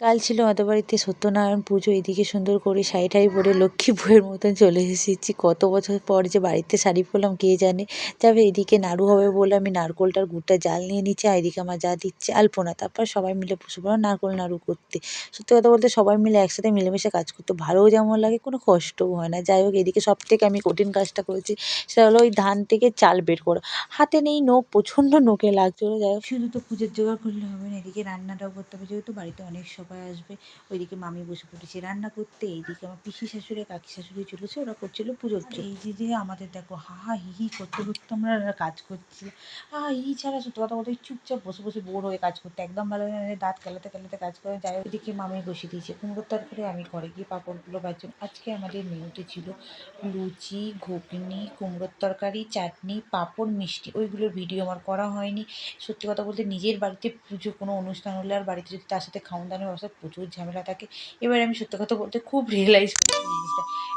কাল ছিল আমাদের বাড়িতে সত্যনারায়ণ পুজো, এদিকে সুন্দর করে শাড়ি টাড়ি পরে লক্ষ্মী বউয়ের মতন চলে এসেছি। কত বছর পর যে বাড়িতে শাড়ি পরলাম, কে জানে? তবে এদিকে নাড়ু হবে বলে আমি নারকোলটার গুড়টা জাল নিয়ে নিচ্ছি, আর এদিকে আমার যা দিচ্ছে আলপনা। তারপর সবাই মিলে বসে পড়লাম নারকোল নাড়ু করতে। সত্যি কথা বলতে সবাই মিলে একসাথে মিলেমিশে কাজ করতে ভালোও যেমন লাগে, কোনো কষ্টও হয় না। যাই হোক, এদিকে সব থেকে আমি কঠিন কাজটা করেছি, সেটা হলো ওই ধান থেকে চাল বের করা। হাতে নেই নোখ, প্রচণ্ড নোখে লাগছিল। যাই হোক, শুধু তো পুজোর জোগাড় করলে হবে না, এদিকে রান্নাটাও করতে হবে, যেহেতু বাড়িতে অনেক সবাই আসবে ওইদিকে মামি বসে পড়েছে। রান্না করতে এইদিকে আমার পিসি শাশুড়ি কাকি শাশুড়ি চলেছে ওরা করছিল পুজোর এই যে আমাদের দেখো হা হা হি হি করতে করতে আমরা কাজ করছি। হা হা ছাড়া সত্যি কথা বলতে চুপচাপ বসে বসে বোর হয়ে কাজ করতে। একদম ভালো লাগে দাঁত কেলাতে কেলাতে কাজ করে যাই ওইদিকে মামি বসে দিয়েছে কুমড়োর তরকারি আমি ঘরে গিয়ে পাঁপড়গুলো ভাজছি। আজকে আমাদের মেনুতে ছিল লুচি ঘুগনি কুমড়োর তরকারি চাটনি পাঁপড় মিষ্টি। ওইগুলোর ভিডিও আমার করা হয়নি। সত্যি কথা বলতে নিজের বাড়িতে পুজো কোনো অনুষ্ঠান হলে আর বাড়িতে যদি তার সাথে খাওয়ান দাওয়ানোর ব্যবস্থা প্রচুর ঝামেলা থাকে। এবার আমি সত্যি কথা বলতে খুব রিয়েলাইজ করেছি।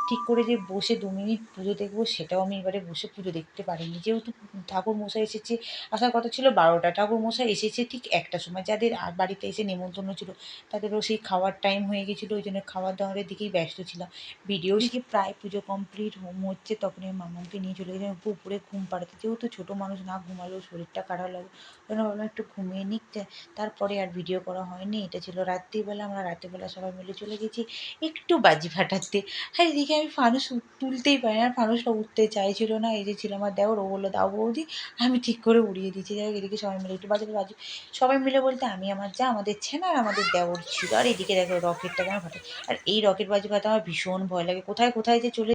ঠিক করে যে বসে দু মিনিট পুজো দেখব সেটাও আমি এবারে বসে পুজো দেখতে পারিনি। যেহেতু ঠাকুর মশাই এসেছে আসার কথা ছিল বারোটা। ঠাকুর মশাই এসেছে ঠিক একটা সময়। যাদের আর বাড়িতে এসে নেমন্তন্ন ছিল তাদেরও সেই খাওয়ার টাইম হয়ে গেছিল ওই জন্য খাওয়ার দাওয়ারের দিকেই ব্যস্ত ছিলাম। ভিডিও দিকে প্রায় পুজো কমপ্লিট হোম হচ্ছে তখন আমি মামাকে নিয়ে চলে গেলাম একটু উপরে ঘুম পাড়াতে। যেহেতু ছোটো মানুষ না ঘুমালেও শরীরটা খারাপ লাগে ওই জন্য ভাবলাম একটু ঘুমিয়ে নিক। তারপরে আর ভিডিও করা হয়নি। এটা ছিল রাত্রিবেলা আমরা রাত্রিবেলা সবাই মিলে চলে গেছি একটু বাজি ফাটাতে। হ্যাঁ এদিকে আমি ফানুস তুলতেই পারি না। ফানুসটা উঠতে চাইছিল না, এই যে ছিল আমার দেওর, ও বলল, দাও বৌদি, আমি ঠিক করে উড়িয়ে দিয়েছি যাই এদিকে সবাই মিলে একটু বাজারে বাজু। সবাই মিলে বলতে, আমি আমার যা, আমাদের ছেনা আর আমাদের দেওর ছিল। আর এদিকে দেখো রকেটটা কেন ফাটে। আর এই রকেট বাজি ফাটাতে আমার ভীষণ ভয় লাগে। কোথায় কোথায় যে চলে